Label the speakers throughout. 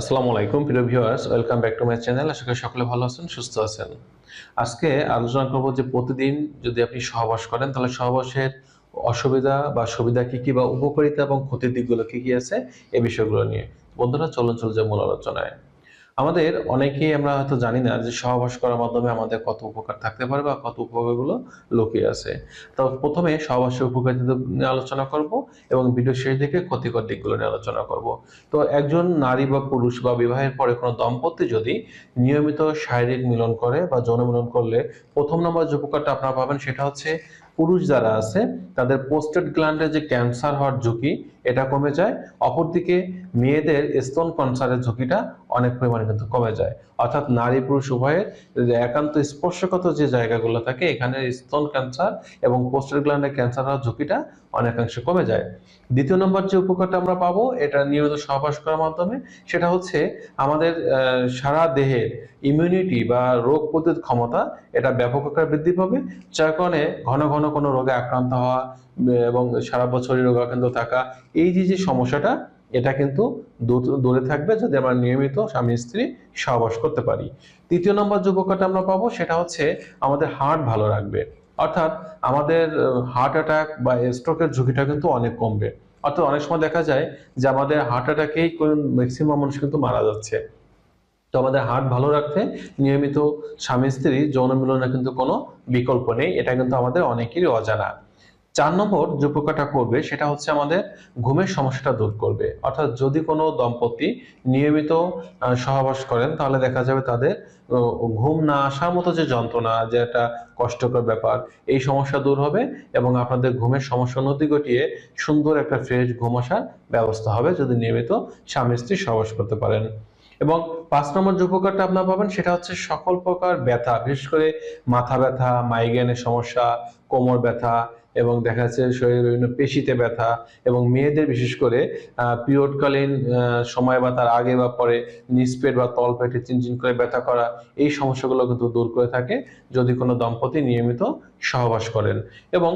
Speaker 1: আসসালামু আলাইকুম, প্রিয় viewers welcome back to my channel আশা করি সকলে ভালো আছেন, সুস্থ আছেন। আজকে আলোচনা করব যে প্রতিদিন যদি আপনি সহবাস করেন, তাহলে সহবাসের অসুবিধা বা সুবিধা কি কি বা উপকারিতা এবং ক্ষতির দিকগুলো কি কি আছে এই বিষয়গুলো নিয়ে। বন্ধুরা, চলন চলে মূল আলোচনায়। আমাদের অনেকেই আমরা হয়তো জানি না যে সহবাস করার মাধ্যমে আমাদের কত উপকার থাকতে পারে বা কত উপকারগুলো লুকিয়ে আছে। তো প্রথমে সহবাসের উপকারিতা নিয়ে আলোচনা করব এবং ভিডিও শেষ দিকে ক্ষতিকর দিকগুলো নিয়ে আলোচনা করব। তো একজন নারী বা পুরুষ বা বিবাহের পরে কোনো দম্পতি যদি নিয়মিত শারীরিক মিলন করে বা যৌন মিলন করলে প্রথম নম্বর যে উপকারটা আপনারা পাবেন সেটা হচ্ছে পুরুষ যারা আছে, তাদের পোস্টেড গ্ল্যান্ডে যে ক্যান্সার হওয়ার ঝুঁকি, এটা কমে যায়। অপরদিকে মেয়েদের স্তন ক্যান্সারের ঝুঁকিটা অনেক পরিমাণে কিন্তু কমে যায়। অর্থাৎ নারী পুরুষ উভয়ের একান্ত স্পর্শগত যে জায়গাগুলো থাকে, এখানে স্তন ক্যান্সার এবং পোস্টেড গ্ল্যান্ডে ক্যান্সার হওয়ার ঝুঁকিটা অনেকাংশে কমে যায়। দ্বিতীয় নম্বর যে উপকারটা আমরা পাবো, এটা নিয়মিত সহবাস করার মাধ্যমে, সেটা হচ্ছে আমাদের সারা দেহের ইমিউনিটি বা রোগ প্রতিরোধ ক্ষমতা, এটা ব্যাপক আকারে বৃদ্ধি পাবে। যার কারণে ঘন ঘন কোনো রোগে আক্রান্ত হওয়া এবং সারা বছরই রোগাক্রান্ত থাকা, এই যে যে সমস্যাটা, এটা কিন্তু দূরে থাকবে যদি আমরা নিয়মিত স্বামী স্ত্রী সহবাস করতে পারি। তৃতীয় নম্বর যে উপকারটা আমরা পাবো, সেটা হচ্ছে আমাদের হার্ট ভালো রাখবে। অর্থাৎ আমাদের হার্ট অ্যাটাক বা স্ট্রোকের ঝুঁকিটা কিন্তু অনেক কমবে। অর্থাৎ অনেক সময় দেখা যায় যে, আমাদের হার্ট অ্যাটাকেই ম্যাক্সিমাম মানুষ কিন্তু মারা যাচ্ছে। তো আমাদের হার্ট ভালো রাখতে নিয়মিত স্বামী স্ত্রী যৌন মিলনের কিন্তু কোনো বিকল্প নেই, এটা কিন্তু আমাদের অনেকেরই অজানা। চার নম্বর যে উপকারটা করবে সেটা হচ্ছে আমাদের ঘুমের সমস্যাটা দূর করবে। অর্থাৎ যদি কোনো দম্পতি নিয়মিত সহবাস করেন, তাহলে দেখা যাবে তাদের ঘুম না আসার মতো যে যন্ত্রণা, যে একটা কষ্টকর ব্যাপার, এই সমস্যা দূর হবে এবং আপনাদের ঘুমের সমস্যা উন্নতি ঘটিয়ে সুন্দর একটা ফ্রেশ ঘুম আসার ব্যবস্থা হবে যদি নিয়মিত স্বামী স্ত্রী সহবাস করতে পারেন। এবং পাঁচ নম্বর যে উপকারটা আপনারা পাবেন সেটা হচ্ছে সকল প্রকার ব্যথা, বিশেষ করে মাথা ব্যথা মাইগ্রেনের সমস্যা, কোমর ব্যথা এবং দেখা যাচ্ছে শরীরের বিভিন্ন পেশিতে ব্যথা এবং মেয়েদের বিশেষ করে পিরিয়ডকালীন সময় বা তার আগে বা পরে নিষ্পেট বা তলপেটে চিনচিন করে ব্যথা করা, এই সমস্যাগুলো কিন্তু দূর করে থাকে যদি কোনো দম্পতি নিয়মিত সহবাস করেন। এবং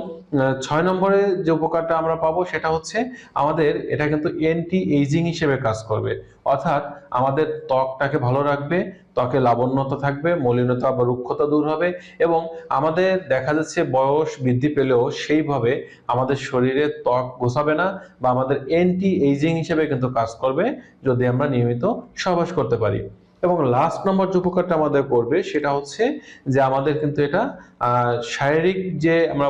Speaker 1: ছয় নম্বরে যে উপকারটা আমরা পাবো সেটা হচ্ছে আমাদের এটা কিন্তু এন্টি এইজিং হিসেবে কাজ করবে। অর্থাৎ আমাদের ত্বকটাকে ভালো রাখবে, ত্বকে লাবণ্যতা থাকবে, মলিনতা বা রুক্ষতা দূর হবে এবং আমাদের দেখা যাচ্ছে বয়স বৃদ্ধি পেলেও সেইভাবে আমাদের শরীরে ত্বক গোছাবে না বা আমাদের অ্যান্টি এইজিং হিসেবে কিন্তু কাজ করবে যদি আমরা নিয়মিত সহবাস করতে পারি। এবং লাস্ট নম্বর যে উপকারটা আমাদের করবে সেটা হচ্ছে যে আমাদের কিন্তু এটা শারীরিক যে আমরা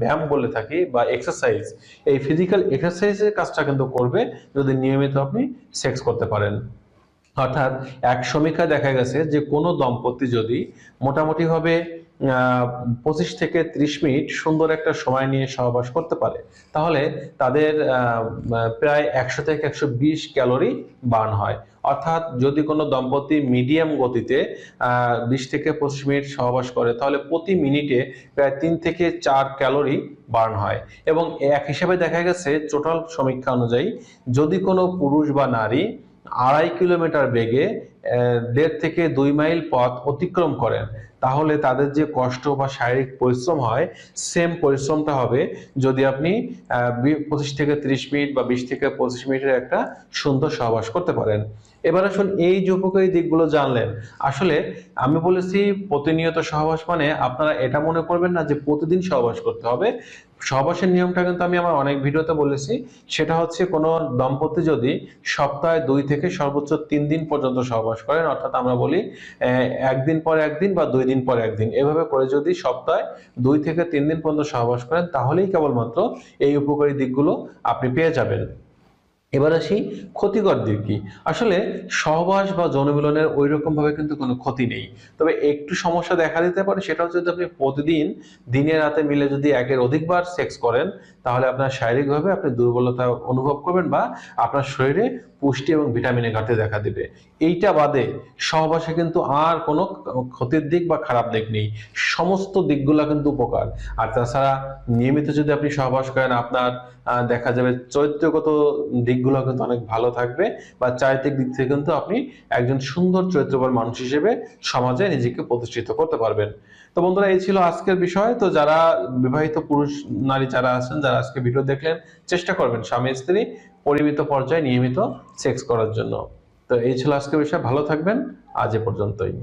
Speaker 1: ব্যায়াম বলে থাকি বা এক্সারসাইজ এই ফিজিক্যাল এক্সারসাইজের কাজটা কিন্তু করবে যদি নিয়মিত আপনি সেক্স করতে পারেন। অর্থাৎ এক সমীক্ষায় দেখা গেছে যে কোনো দম্পতি যদি মোটামুটিভাবে পঁচিশ থেকে ত্রিশ মিনিট সুন্দর একটা সময় নিয়ে সহবাস করতে পারে। তাহলে তাদের প্রায় একশো থেকে একশো বিশ ক্যালোরি বার্ন হয়। অর্থাৎ যদি কোনো দম্পতি মিডিয়াম গতিতে বিশ থেকে পঁচিশ মিনিট সহবাস করে, তাহলে প্রতি মিনিটে প্রায় তিন থেকে চার ক্যালোরি বার্ন হয়। এবং এক হিসাবে দেখা গেছে, টোটাল সমীক্ষা অনুযায়ী যদি কোনো পুরুষ বা নারী আড়াই কিলোমিটার বেগে দেড় থেকে দুই মাইল পথ অতিক্রম করেন তাহলে তাদের যে কষ্ট বা শারীরিক পরিশ্রম হয় সেম পরিশ্রমটা হবে যদি আপনি পঁচিশ থেকে ত্রিশ মিনিট বা বিশ থেকে পঁচিশ মিনিটের একটা সুন্দর সহবাস করতে পারেন। এবার আসুন এই যে উপকারী দিকগুলো জানলেন। আসলে আমি বলেছি প্রতিনিয়ত সহবাস মানে আপনারা এটা মনে করবেন না যে প্রতিদিন সহবাস করতে হবে। সহবাসের নিয়মটা কিন্তু আমি আমার অনেক ভিডিওতে বলেছি। সেটা হচ্ছে কোনো দম্পতি যদি সপ্তাহে দুই থেকে সর্বোচ্চ তিন দিন পর্যন্ত সহবাস করেন, অর্থাৎ আমরা বলি একদিন পর একদিন বা দুই দিন পর একদিন, এভাবে করে যদি সপ্তাহে দুই থেকে তিন দিন পর্যন্ত সহবাস করেন, তাহলেই কেবলমাত্র এই উপকারী দিকগুলো আপনি পেয়ে যাবেন। এবার আসি ক্ষতিকর দিক কি? আসলে সহবাস বা জনমিলনের ওই রকম ভাবে কিন্তু কোনো ক্ষতি নেই। তবে একটু সমস্যা দেখা দিতে পারে, সেটা হচ্ছে যদি আপনি প্রতিদিন দিনে রাতে মিলে যদি একের অধিকবার সেক্স করেন, তাহলে আপনার শারীরিকভাবে আপনি দুর্বলতা অনুভব করবেন বা আপনার শরীরে পুষ্টি এবং ভিটামিনের ঘাটতি দেখা দিবে। এইটা বাদে সহবাসে কিন্তু আর কোনো ক্ষতির দিক বা খারাপ দিক নেই। সমস্ত দিকগুলো কিন্তু উপকার। আর তাছাড়া নিয়মিত যদি আপনি সহবাস করেন, আপনার দেখা যাবে চরিত্রগত দিকগুলো কিন্তু অনেক ভালো থাকবে বা চারিত্রিক দিক থেকে কিন্তু আপনি একজন সুন্দর, চরিত্রবান মানুষ হিসেবে সমাজে নিজেকে প্রতিষ্ঠিত করতে পারবেন। তো বন্ধুরা, এই ছিল আজকের বিষয়। তো যারা বিবাহিত পুরুষ, নারী যারা আছেন, যারা আজকে ভিডিও দেখলেন, চেষ্টা করবেন স্বামী, স্ত্রী পরিমিত পর্যায়ে নিয়মিত সেক্স করার জন্য। তো এই ছিল আজকের বিষয়। ভালো থাকবেন। আজ এ পর্যন্তই।